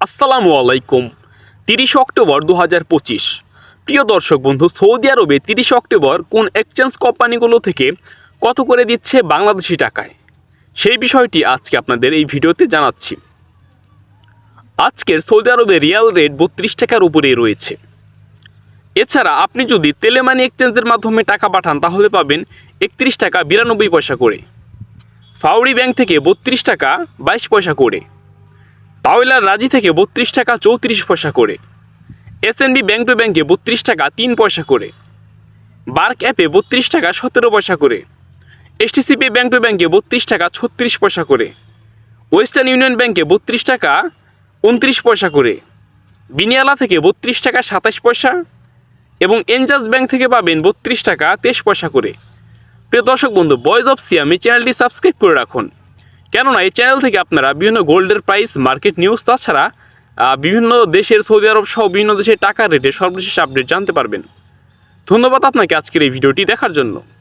আসসালামু আলাইকুম। তিরিশ অক্টোবর দু হাজার পঁচিশ। প্রিয় দর্শক বন্ধু, সৌদি আরবে তিরিশ অক্টোবর কোন এক্সচেঞ্জ কোম্পানিগুলো থেকে কত করে দিচ্ছে বাংলাদেশি টাকায়? সেই বিষয়টি আজকে আপনাদের এই ভিডিওতে জানাচ্ছি। আজকের সৌদি আরবে রিয়াল রেট বত্রিশ টাকার উপরেই রয়েছে। এছাড়া আপনি যদি তেলেমানি এক্সচেঞ্জের মাধ্যমে টাকা পাঠান, তাহলে পাবেন একত্রিশ টাকা বিরানব্বই পয়সা করে। ফাউরি ব্যাংক থেকে বত্রিশ টাকা বাইশ পয়সা করে। তাওয়েলার রাজি থেকে বত্রিশ টাকা চৌত্রিশ পয়সা করে। এসএনবি ব্যাংক টু ব্যাংকে বত্রিশ টাকা তিন পয়সা করে। বার্ক অ্যাপে বত্রিশ টাকা সতেরো পয়সা করে। এসটিসিপি ব্যাংক টু ব্যাংকে বত্রিশ টাকা ছত্রিশ পয়সা করে। ওয়েস্টার্ন ইউনিয়ন ব্যাংকে বত্রিশ টাকা উনত্রিশ পয়সা করে। বিনিয়ালা থেকে বত্রিশ টাকা সাতাশ পয়সা এবং এনজাস ব্যাংক থেকে পাবেন বত্রিশ টাকা তেইশ পয়সা করে। প্রিয় দর্শক বন্ধু বয়েজ অফ সিয়াম এই চ্যানেলটি সাবস্ক্রাইব করে রাখুন। কেননা এই চ্যানেল থেকে আপনারা বিভিন্ন গোল্ডের প্রাইস মার্কেট নিউজ তাছাড়া বিভিন্ন দেশের সৌদি আরব সহ বিভিন্ন দেশের টাকার রেটে সর্বশেষ আপডেট জানতে পারবেন। ধন্যবাদ আপনাকে আজকের এই ভিডিওটি দেখার জন্য।